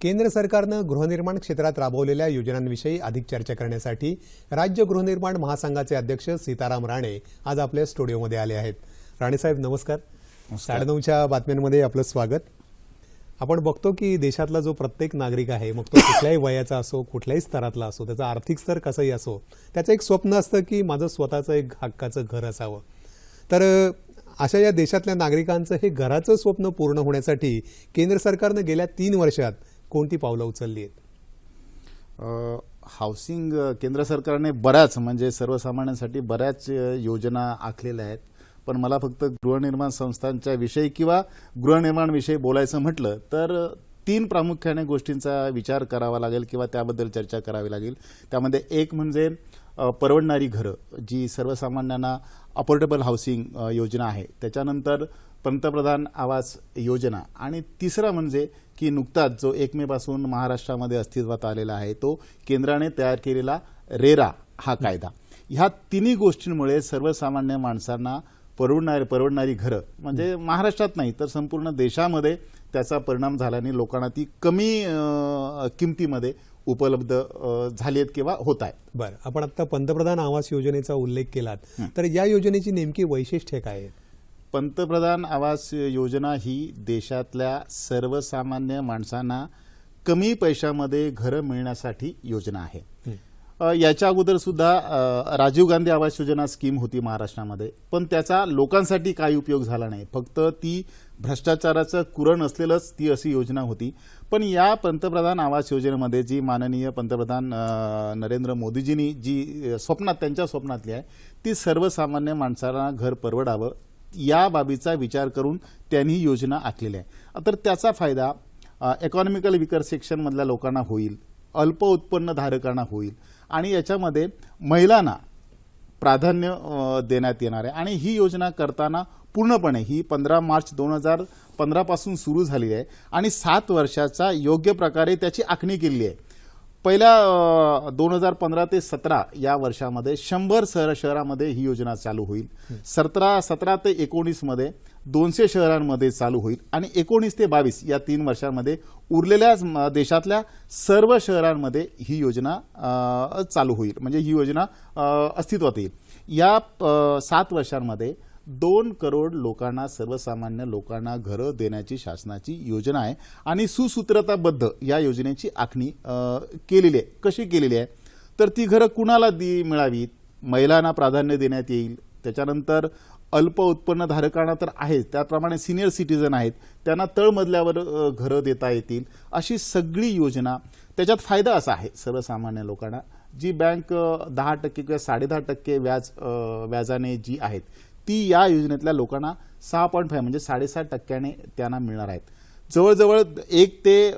केंद्र सरकारनं गृहनिर्माण क्षेत्रात राबवलेल्या योजनांविषयी अधिक चर्चा करण्यासाठी राज्य गृहनिर्माण महासंघाचे अध्यक्ष सीताराम राणे आज आपल्या स्टुडिओमध्ये आले आहेत. राणे साहेब नमस्कार. साडेनऊच्या बातम्यांमध्ये आपलं स्वागत. आपण बघतो की देशातला जो प्रत्येक नागरिक आहे मग तो कुठल्याही वयाचा असो कुठल्याही स्तरातला असो त्याचा आर्थिक स्तर कसंही असो त्याचं एक स्वप्न असतं की माझं स्वतःचं एक हक्काचं घर असावं. तर अशा या देशातल्या नागरिकांचं हे घराचं स्वप्न पूर्ण होण्यासाठी केंद्र सरकारनं गेल्या तीन वर्षात कोणती पावलं उचलली आहेत? हाऊसिंग केंद्र सरकारने बऱ्याच म्हणजे सर्वसामान्यांसाठी बऱ्याच योजना आखलेल्या आहेत. पण मला फक्त गृहनिर्माण संस्थांच्या विषयी किंवा गृहनिर्माणविषयी बोलायचं म्हटलं तर तीन प्रामुख्याने गोष्टींचा विचार करावा लागेल किंवा त्याबद्दल चर्चा करावी लागेल. त्यामध्ये एक म्हणजे परवडणारी घरं जी सर्वसामान्यांना अफोर्डेबल हाऊसिंग योजना आहे. त्याच्यानंतर पंतप्रधान आवास योजना आणि तिसरा म्हणजे की नुकताच जो एक मेपासून महाराष्ट्रामध्ये अस्तित्वात आलेला आहे तो केंद्राने तयार केलेला रेरा हा कायदा. ह्या तिन्ही गोष्टींमुळे सर्वसामान्य माणसांना परवडणारी परवडणारी घरं म्हणजे महाराष्ट्रात नाही तर संपूर्ण देशामध्ये त्याचा परिणाम झाल्याने लोकांना ती कमी किमतीमध्ये उपलब्ध झाली आहेत किंवा होत आहेत. बरं. आपण आता पंतप्रधान आवास योजनेचा उल्लेख केलात. तर या योजनेची नेमकी वैशिष्ट्ये काय आहेत? पंतप्रधान आवास योजना ही देशातल्या सर्वसामान्य माणसांना कमी पैशामध्ये घरं मिळण्यासाठी योजना आहे. याच्या अगोदर सुद्धा राजीव गांधी आवास योजना स्कीम होती महाराष्ट्रामध्ये. पण त्याचा लोकांसाठी काही उपयोग झाला नाही. फक्त ती भ्रष्टाचाराचं कुरण असलेलंच ती अशी योजना होती. पण या पंतप्रधान आवास योजनेमध्ये जी माननीय पंतप्रधान नरेंद्र मोदीजींनी जी स्वप्नात त्यांच्या स्वप्नातली आहे ती सर्वसामान्य माणसाला घर परवडावं या बाबीचा विचार करून त्यांनी ही योजना आखलेली आहे. तर त्याचा फायदा इकॉनॉमिकल विकर सेक्शनमधल्या लोकांना होईल अल्प उत्पन्न धारकांना होईल आणि याच्यामध्ये महिलांना प्राधान्य देण्यात येणार आहे. आणि ही योजना करताना पूर्णपणे ही पंधरा मार्च दोन हजार पंधरापासून सुरू झाली आहे. आणि सात वर्षाचा योग्य प्रकारे त्याची आखणी केलेली आहे. पहिल्या दोन हजार पंधरा ते सतरा या वर्षामध्ये शंभर शहर शहरामध्ये ही योजना चालू होईल. सतरा सतरा ते एकोणीसमध्ये दोनशे शहरांमध्ये चालू होईल आणि एकोणीस ते बावीस या तीन वर्षांमध्ये उरलेल्या देशातल्या सर्व शहरांमध्ये ही योजना चालू होईल. म्हणजे ही योजना अस्तित्वात येईल. या सात वर्षांमध्ये दोन करोड लोकांना सर्वसामान्य लोकांना घरं देण्याची शासनाची योजना आहे आणि सुसूत्रताबद्ध या योजनेची आखणी केलेली आहे. कशी केलेली आहे? तर ती घरं कुणाला दी मिळावीत? महिलांना प्राधान्य देण्यात येईल. त्याच्यानंतर अल्प उत्पन्नधारकांना तर आहेच. त्याप्रमाणे सिनियर सिटीजन आहेत. त्यांना तळमजल्यावर घरं देता येतील. अशी सगळी योजना. त्याच्यात फायदा असा आहे सर्वसामान्य लोकांना जी बँक दहा टक्के किंवा साडेदहा टक्के व्याज व्याजाने जी आहेत ती या योजनेतल्या लोकांना सहा पॉईंट फाय म्हणजे साडेसात टक्क्याने त्यांना मिळणार आहेत. जवळजवळ एक ते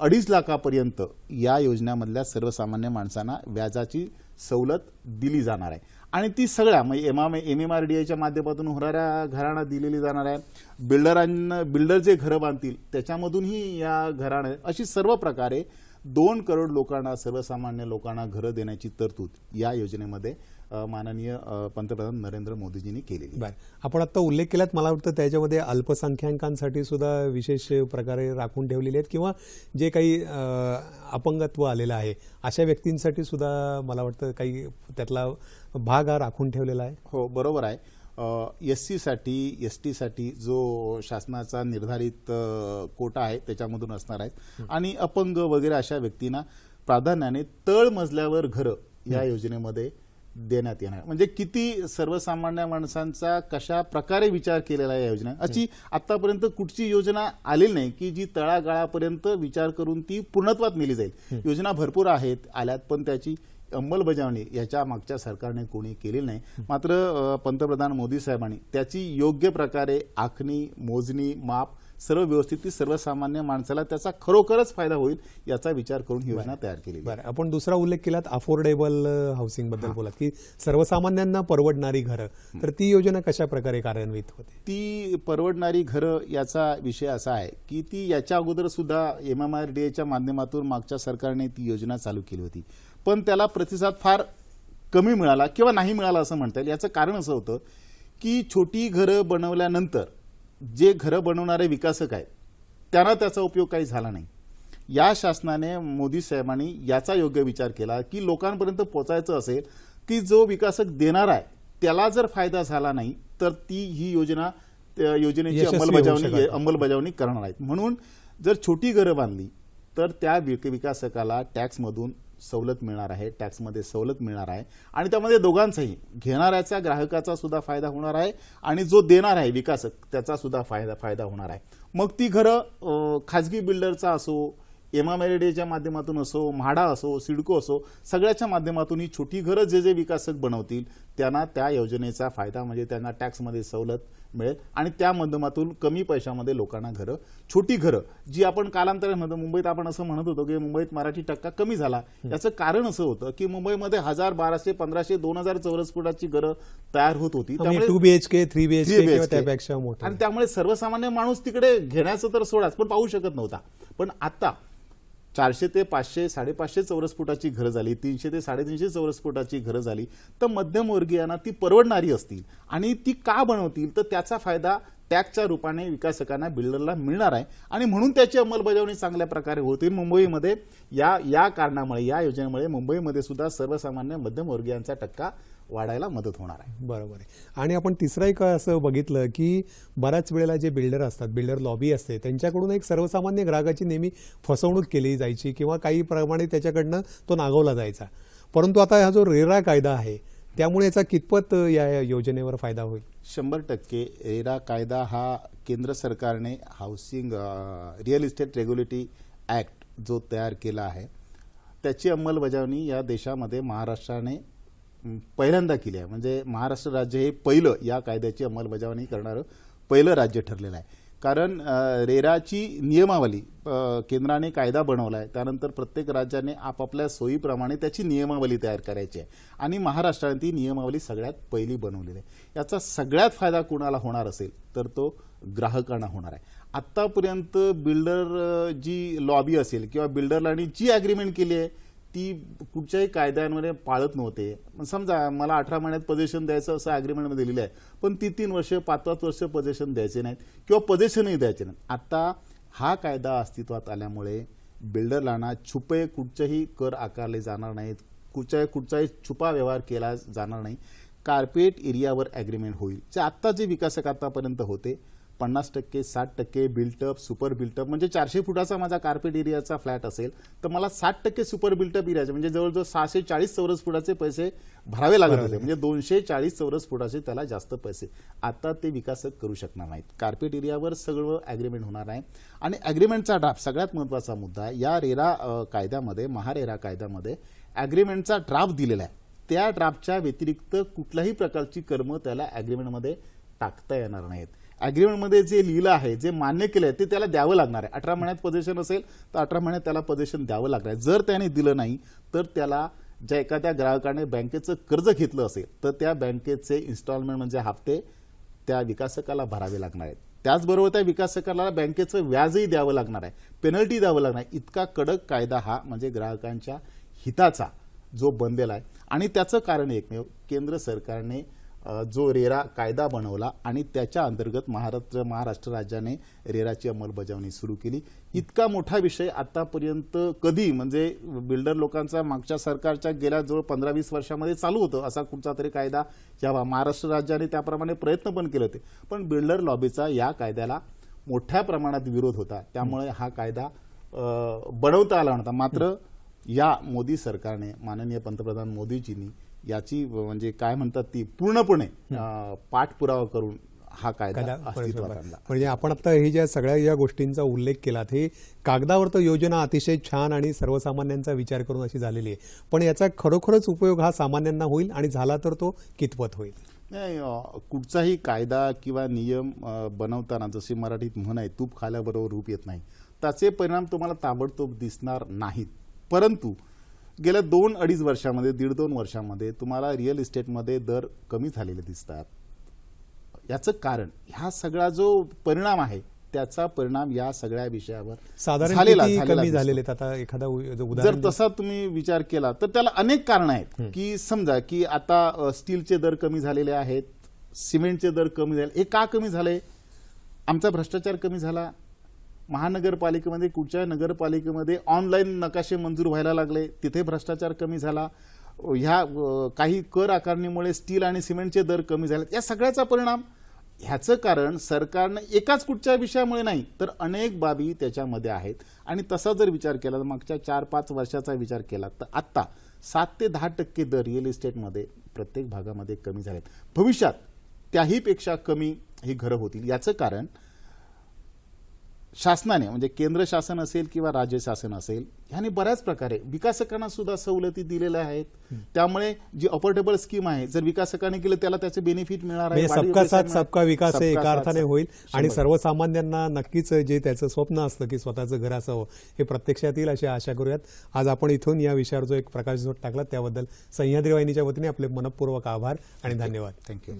अडीच लाखापर्यंत या योजनेमधल्या सर्वसामान्य माणसांना व्याजाची सवलत दिली जाणार आहे. आणि ती सगळ्या म्हणजे M M M R D आयच्या माध्यमातून होणाऱ्या घरांना दिलेली जाणार आहे. बिल्डरांना बिल्डर जे घरं बांधतील त्याच्यामधूनही या घराणं अशी सर्व प्रकारे दोन करोड लोकांना सर्वसामान्य लोकांना घरं देण्याची तरतूद या योजनेमध्ये माननीय पंतप्रधान नरेंद्र मोदीजींनी केलेली. आहे. बरं. आपण आता उल्लेख केलात मला वाटतं त्याच्यामध्ये अल्पसंख्याकांसाठी सुद्धा विशेष प्रकारे राखून ठेवलेले आहेत किंवा जे काही अपंगत्व आलेलं आहे अशा व्यक्तींसाठी सुद्धा मला वाटतं काही त्यातला भाग हा राखून ठेवलेला आहे. हो बरोबर आहे. एस सीसाठी एस टीसाठी जो शासनाचा निर्धारित कोटा आहे त्याच्यामधून असणार आहेत. आणि अपंग वगैरे अशा व्यक्तींना प्राधान्याने तळ मजल्यावर घरं या योजनेमध्ये देण्यात येणार. म्हणजे किती सर्वसामान्य माणसांचा कशा प्रकारे विचार केलेला आहे या योजना? अशी आतापर्यंत कुठची योजना आलेली नाही की जी तळागाळापर्यंत विचार करून ती पूर्णत्वात नेली जाईल. योजना भरपूर आहेत आल्यात पण त्याची अंमलबजावणी याच्या मागच्या सरकारने कोणी केलेली नाही. मात्र पंतप्रधान मोदी साहेबांनी त्याची योग्य प्रकारे आखणी मोजणी माप सर्व व्यवस्थित ती सर्वसामान्य माणसाला त्याचा खरोखरच फायदा होईल याचा विचार करून ही योजना तयार आहे. बरं आपण दुसरा उल्लेख केलात अफोर्डेबल हाऊसिंगबद्दल बोलात की सर्वसामान्यांना परवडणारी घरं. तर ती योजना कशा प्रकारे कार्यान्वित होते? ती परवडणारी घरं याचा विषय असा आहे की ती याच्या अगोदर सुद्धा एम एम आर डी एच्या माध्यमातून मागच्या सरकारने ती योजना चालू केली होती. पण त्याला प्रतिसाद फार कमी मिळाला किंवा नाही मिळाला असं म्हणता येईल. याचं कारण असं होतं की छोटी घरं बनवल्यानंतर जे घरं बनवणारे विकासक आहेत त्यांना त्याचा उपयोग काही झाला नाही या शासनाने मोदी साहेबांनी याचा योग्य विचार केला की लोकांपर्यंत पोहोचायचं असेल की जो विकासक देणार आहे त्याला जर फायदा झाला नाही तर ती ही योजना त्या योजनेची अंमलबजावणी. अंमलबजावणी करणार आहेत म्हणून जर छोटी घरं बांधली तर त्या विक- विकासकाला टॅक्समधून सवलत मिळणार आहे टॅक्समध्ये सवलत मिळणार आहे आणि त्यामध्ये दोघांचाही घेणाऱ्याचा ग्राहकाचा सुद्धा फायदा होणार आहे आणि जो देणार आहे विकासक त्याचा सुद्धा फायदा फायदा होणार आहे. मग ती घरं खाजगी बिल्डरचा असो एमामेरेडेच्या माध्यमातून असो म्हाडा असो सिडको असो सगळ्याच्या माध्यमातून ही छोटी घरं जे जे विकासक बनवतील त्यांना त्या योजनेचा फायदा म्हणजे त्यांना टॅक्समध्ये सवलत मिळेल. आणि त्या माध्यमातून कमी पैशामध्ये लोकांना घरं छोटी घरं जी आपण कालांतराने म्हणतो मुंबईत आपण असं म्हणत होतो की मुंबईत मराठी टक्का कमी झाला. याचं कारण असं होतं की मुंबईमध्ये हजार बाराशे पंधराशे दोन हजार चौरस फुटाची घरं तयार होत होती. टू बीएचके थ्री बीएचके 3 किंवा BHK. त्यापेक्षा आणि त्यामुळे सर्वसामान्य माणूस तिकडे घेण्याचं तर सोडाच पण पाहू शकत नव्हता. पण आता चारशे ते पाचशे साडेपाचशे चौरस फुटाची घरं झाली तीनशे ते साडेतीनशे चौरस फुटाची घरं झाली तर मध्यमवर्गीयांना ती परवडणारी असतील. आणि ती का बनवतील? तर त्याचा फायदा टॅक्सच्या रूपाने विकासकांना बिल्डरला मिळणार आहे. आणि म्हणून त्याची अंमलबजावणी चांगल्या प्रकारे होते. मुंबईमध्ये या या कारणामुळे या योजनेमुळे मुंबईमध्ये सुद्धा सर्वसामान्य मध्यमवर्गीयांचा टक्का वाढायला मदत होणार आहे. बरोबर आहे. आणि आपण तिसरं एक असं बघितलं की बऱ्याच वेळेला जे बिल्डर असतात बिल्डर लॉबी असते त्यांच्याकडून एक सर्वसामान्य ग्राहकाची नेहमी फसवणूक केली जायची किंवा काही प्रमाणे त्याच्याकडनं तो नागवला जायचा. परंतु आता हा जो रेरा कायदा आहे त्यामुळे याचा कितपत या योजनेवर फायदा होईल? शंभर टक्के रेरा कायदा हा केंद्र सरकारने housing real estate regulatory act जो तयार केला आहे त्याची अंमलबजावणी या देशामध्ये महाराष्ट्राने पहिल्यांदा केली आहे. म्हणजे महाराष्ट्र राज्य हे पहिलं या कायद्याची अंमलबजावणी करणारं पहिलं राज्य ठरलेलं आहे. कारण रेराची नियमावली केंद्राने कायदा बनवला आहे त्यानंतर प्रत्येक राज्याने आपापल्या सोयीप्रमाणे त्याची नियमावली तयार करायची आहे. आणि महाराष्ट्राने ती नियमावली सगळ्यात पहिली बनवलेली आहे. याचा सगळ्यात फायदा कुणाला होणार असेल तर तो ग्राहकांना होणार आहे. आत्तापर्यंत बिल्डर जी लॉबी असेल किंवा बिल्डरला जी अग्रीमेंट केली आहे ती कुठच्याही कायद्यांमध्ये पाळत नव्हते. समजा मला अठरा महिन्यात पोझिशन द्यायचं असं अग्रीमेंटमध्ये दिलेलं आहे पण ती तीन वर्ष पाच पाच वर्ष पोझिशन द्यायचे नाहीत किंवा पोझिशनही द्यायचे नाहीत. आता हा कायदा अस्तित्वात आल्यामुळे बिल्डरलांना छुपे कुठचेही कर आकारले जाणार नाहीत कुठच्याही कुठचाही छुपा व्यवहार केला जाणार नाही. कार्पेट एरियावर ॲग्रीमेंट होईल. जे आत्ता जे विकासक आतापर्यंत होते पन्नास टक्के साठ टक्के बिल्टअप सुपर बिल्टअप म्हणजे चारशे फुटाचा माझा कार्पेट एरियाचा फ्लॅट असेल तर मला साठ टक्के सुपर बिल्टअप एरियाचे म्हणजे जवळजवळ सहाशे चाळीस चौरस फुटाचे पैसे भरावे लागत होते. म्हणजे दोनशे चाळीस चौरस फुटाचे त्याला जास्त पैसे. आता ते विकासक करू शकणार नाहीत. कार्पेट एरियावर सगळं ॲग्रीमेंट होणार आहे आणि ॲग्रीमेंटचा ड्राफ्ट सगळ्यात महत्त्वाचा मुद्दा आहे या रेरा कायद्यामध्ये महारेरा कायद्यामध्ये ॲग्रीमेंटचा ड्राफ्ट दिलेला आहे. त्या ड्राफ्टच्या व्यतिरिक्त कुठल्याही प्रकारची कर्म त्याला ॲग्रीमेंटमध्ये टाकता येणार नाहीत. अग्रीमेंटमध्ये जे लिहिलं आहे जे मान्य केलं आहे ते त्याला द्यावं लागणार आहे. अठरा महिन्यात पोझिशन असेल तर अठरा महिन्यात त्याला पोझिशन द्यावं लागणार आहे. जर त्याने दिलं नाही तर त्याला ज्या एखाद्या ग्राहकाने बँकेचं कर्ज घेतलं असेल तर त्या बँकेचे इन्स्टॉलमेंट म्हणजे हप्ते त्या विकासकाला भरावे लागणार आहेत. त्याचबरोबर त्या विकासकाला बँकेचं व्याजही द्यावं लागणार आहे. पेनल्टी द्यावं लागणार आहे. इतका कडक कायदा हा म्हणजे ग्राहकांच्या हिताचा जो बनलेला आहे. आणि त्याचं कारण एकमेव केंद्र सरकारने जो रेरा कायदा बनवला आणि त्याच्या अंतर्गत महाराष्ट्र महाराष्ट्र राज्याने रेराची अंमलबजावणी सुरू केली. इतका मोठा विषय आतापर्यंत कधी म्हणजे बिल्डर लोकांचा मागच्या सरकारच्या गेल्या जवळ पंधरा वीस वर्षामध्ये चालू होतं असा कुठचा तरी कायदा या महाराष्ट्र राज्याने त्याप्रमाणे प्रयत्न पण केले होते. पण बिल्डर लॉबीचा या कायद्याला मोठ्या प्रमाणात विरोध होता. त्यामुळे हा कायदा बनवता आला नव्हता. मात्र या मोदी सरकारने माननीय पंतप्रधान मोदीजींनी याची म्हणजे काय म्हणतात ती पूर्णपणे पाठपुरावा करून हा कायदा अस्तित्वात आणला. म्हणजे आपण आता हे ज्या सगळ्या या गोष्टींचा उल्लेख केलात हे कागदावर तर योजना अतिशय छान आणि सर्वसामान्यांचा विचार करून अशी झालेली आहे. पण याचा खरोखरच उपयोग हा सामान्यांना होईल आणि झाला तर तो कितपत होईल? नाही कुठचाही कायदा किंवा नियम बनवताना जशी मराठीत म्हण आहे तूप खाल्याबरोबर रूप येत नाही. त्याचे परिणाम तुम्हाला ताबडतोब दिसणार नाहीत. परंतु गेल्या दोन अडीच वर्षामध्ये दीड दोन वर्षामध्ये तुम्हाला रिअल इस्टेटमध्ये दर कमी झालेले दिसतात. याचं कारण ह्या सगळा जो परिणाम आहे त्याचा परिणाम या सगळ्या विषयावर साधारण झालेला- आता एखादा जर तसा तुम्ही विचार केला तर त्याला अनेक कारण आहेत. की समजा की आता स्टीलचे दर कमी झालेले आहेत सिमेंटचे दर कमी झाले हे का कमी झाले? आमचा भ्रष्टाचार कमी झाला? महानगरपालिकेमध्ये कुठच्या नगरपालिकेमध्ये ऑनलाईन नकाशे मंजूर व्हायला लागले. तिथे भ्रष्टाचार कमी झाला. ह्या काही कर आकारणीमुळे स्टील आणि सिमेंटचे दर कमी झाले. या सगळ्याचा परिणाम ह्याचं कारण सरकारनं एकाच कुठच्या विषयामुळे नाही तर अनेक बाबी त्याच्यामध्ये आहेत. आणि तसा जर विचार केला तर मागच्या चार पाच वर्षाचा विचार केला तर आत्ता सात ते दहा टक्के दर रिअल इस्टेटमध्ये प्रत्येक भागामध्ये कमी झालेत. भविष्यात त्याहीपेक्षा कमी ही घरं होतील. याचं कारण शासनाने म्हणजे केंद्र शासन असेल किंवा राज्य शासन असेल ह्याने बऱ्याच प्रकारे विकासकांना सुद्धा सवलती दिलेल्या आहेत. त्यामुळे जी अफोर्डेबल स्कीम आहे जर विकासकाने केलं त्याला त्याचे बेनिफिट मिळणार आहे म्हणजे सबका साथ. सबका विकास हे एका अर्थाने होईल. आणि. सर्वसामान्यांना नक्कीच जे त्याचं स्वप्न असतं की स्वतःचं घर असावं हे प्रत्यक्षात येईल अशी आशा करूयात. आज आपण इथून या विषयावर जो एक प्रकाशझोत टाकला त्याबद्दल सह्याद्री वाहिनीच्या वतीने आपले मनपूर्वक आभार आणि धन्यवाद. थँक्यू